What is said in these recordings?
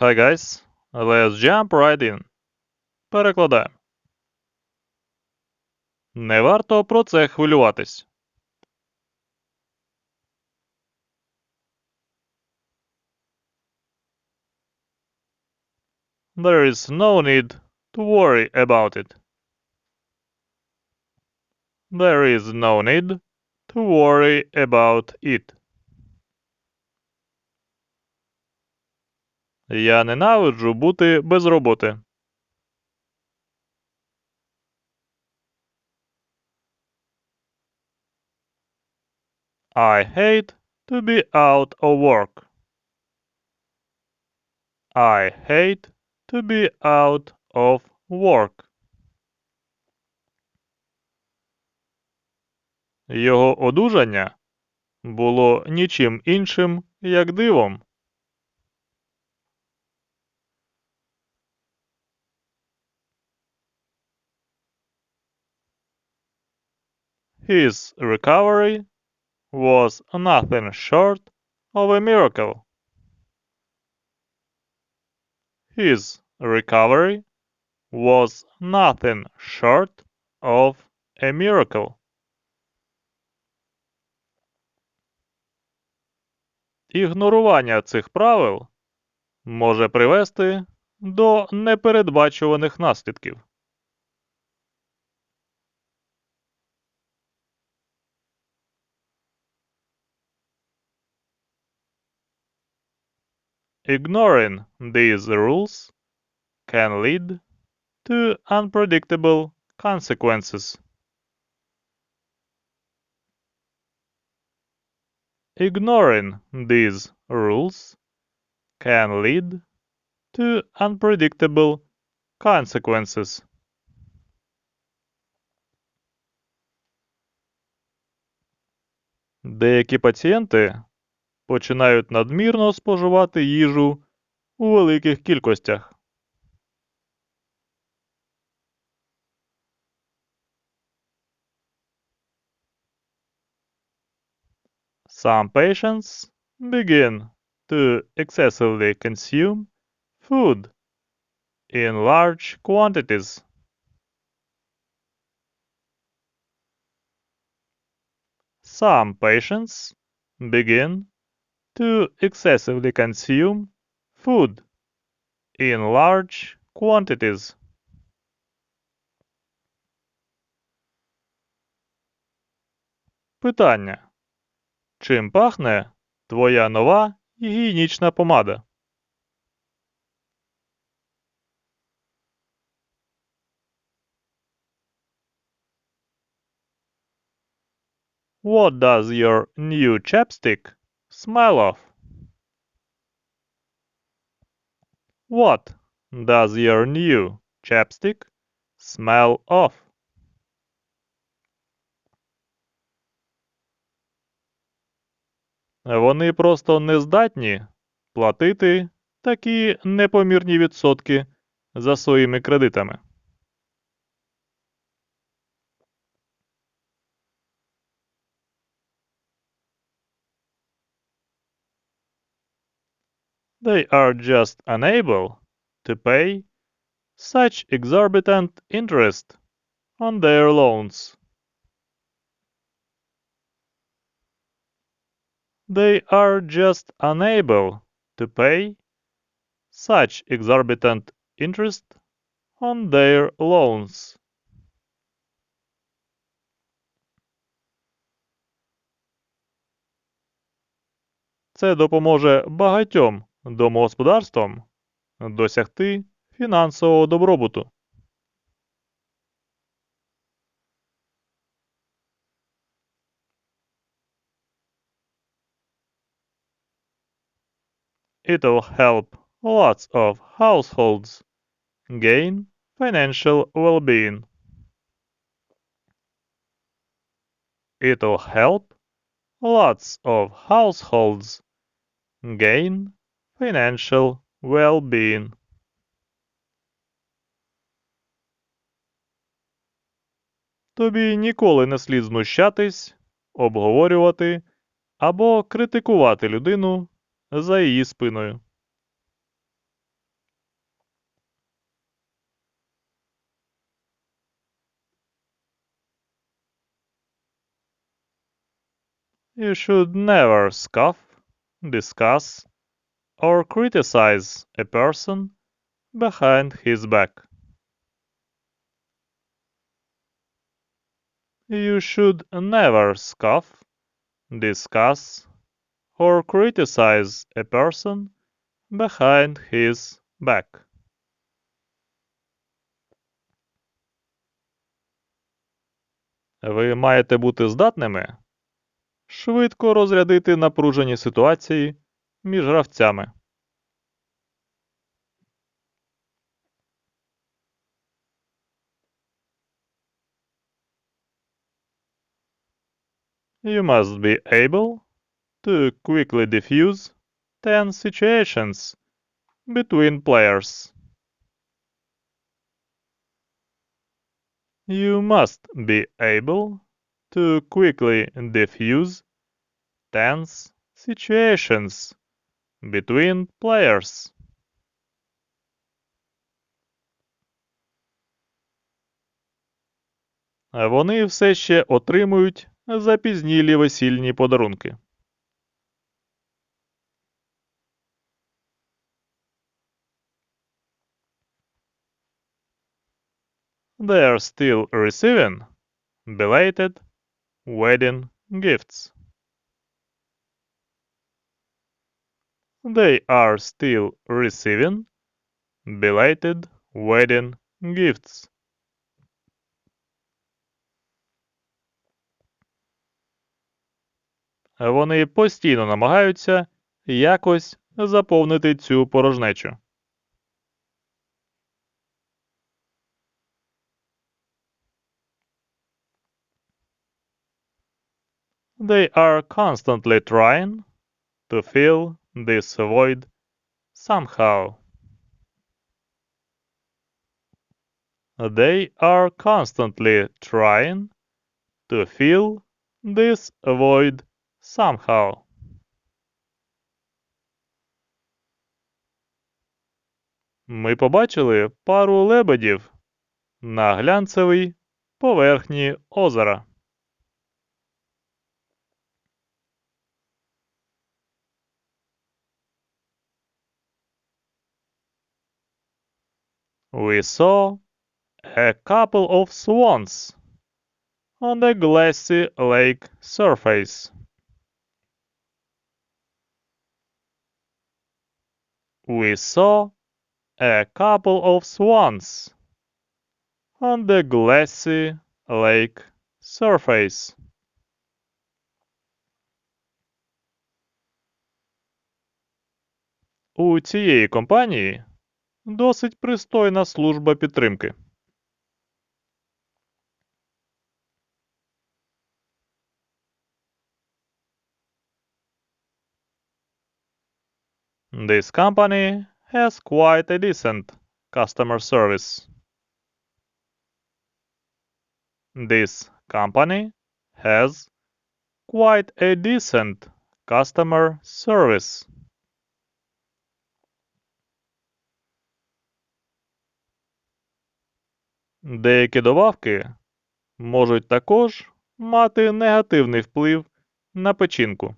Hi guys, let's jump right in. Перекладаємо. Не варто про це хвилюватись. There is no need to worry about it. There is no need to worry about it. Я ненавиджу бути без роботи. I hate to be out of work. I hate to be out of work. Його одужання було нічим іншим, як дивом. His recovery was nothing short of a miracle. His recovery was nothing short of a miracle. Ігнорування цих правил може привести до непередбачуваних наслідків. Ignoring these rules can lead to unpredictable consequences. Ignoring these rules can lead to unpredictable consequences. Деякі пацієнти починають надмірно споживати їжу у великих кількостях. Some patients begin to excessively consume food in large quantities. Some patients begin to excessively consume food in large quantities. Питання. Чим пахне твоя нова гігієнічна помада? What does your new chapstick smell of? What does your new chapstick smell of? Вони просто не здатні платити такі непомірні відсотки за своїми кредитами. They are just unable to pay such exorbitant interest on their loans. They are just unable to pay such exorbitant interest on their loans. Це допоможе багатьом домогосподарствам досягти фінансового добробуту. It'll help lots of households gain financial well-being. It'll help lots of households gain financial well-being Тобі ніколи не слід знущатись, обговорювати або критикувати людину за її спиною. You should never scoff, discuss or criticize a person behind his back. You should never scoff, discuss, or criticize a person behind his back. Ви маєте бути здатними швидко розрядити напружені ситуації між гравцями. You must be able to quickly diffuse tense situations between players. You must be able to quickly diffuse tense situations between players. Вони все ще отримують запізнілі весільні подарунки. They are still receiving belated wedding gifts. They are still receiving belated wedding gifts. Вони постійно намагаються якось заповнити цю порожнечу. They are constantly trying to fill this void somehow. They are constantly trying to fill this void somehow. Ми побачили пару лебедів на глянцевій поверхні озера. We saw a couple of swans on the glassy lake surface. We saw a couple of swans on the glassy lake surface. У цієї компанії досить пристойна служба підтримки. This company has quite a decent customer service. This company has quite a decent customer service. Деякі добавки можуть також мати негативний вплив на печінку.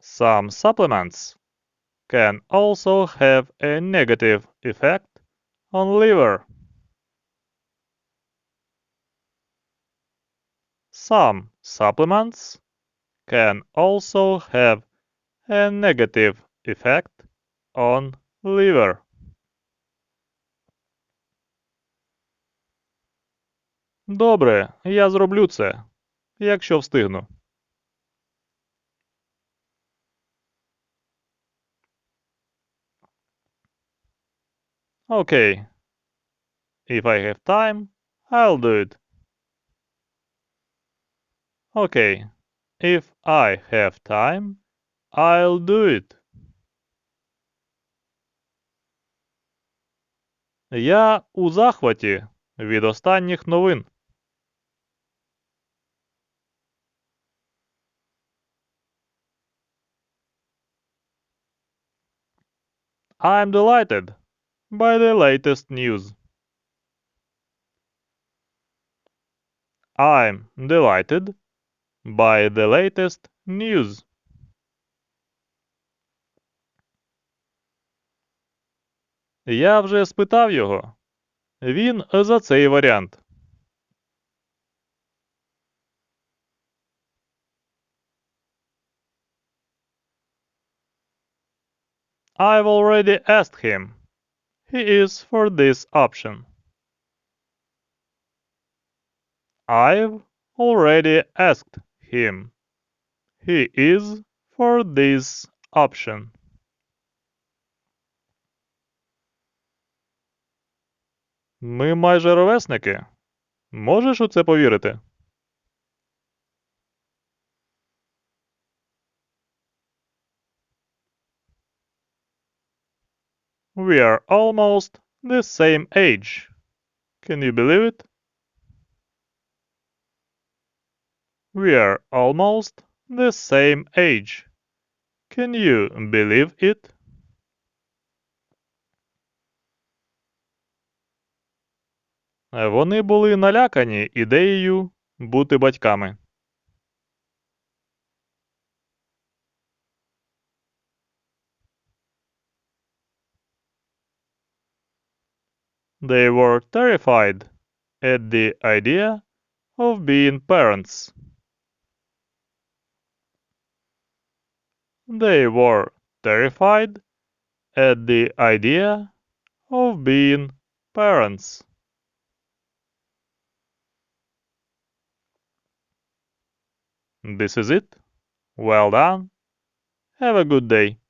Some supplements can also have a negative effect on liver. Some supplements can also have a negative effect on liver. Добре, я зроблю це, якщо встигну. Okay. If I have time, I'll do it. Okay. If I have time, I'll do it. Я у захваті від останніх новин. I'm delighted by the latest news. I'm delighted by the latest news. Я вже спитав його. Він за цей варіант. I've already asked him. He is for this option. I've already asked him. He is for this option. Ми майже ровесники. Можеш у це повірити? We are almost the same age. Can you believe it? We are almost the same age. Can you believe it? Вони були налякані ідеєю бути батьками. They were terrified at the idea of being parents. They were terrified at the idea of being parents. This is it. Well done. Have a good day.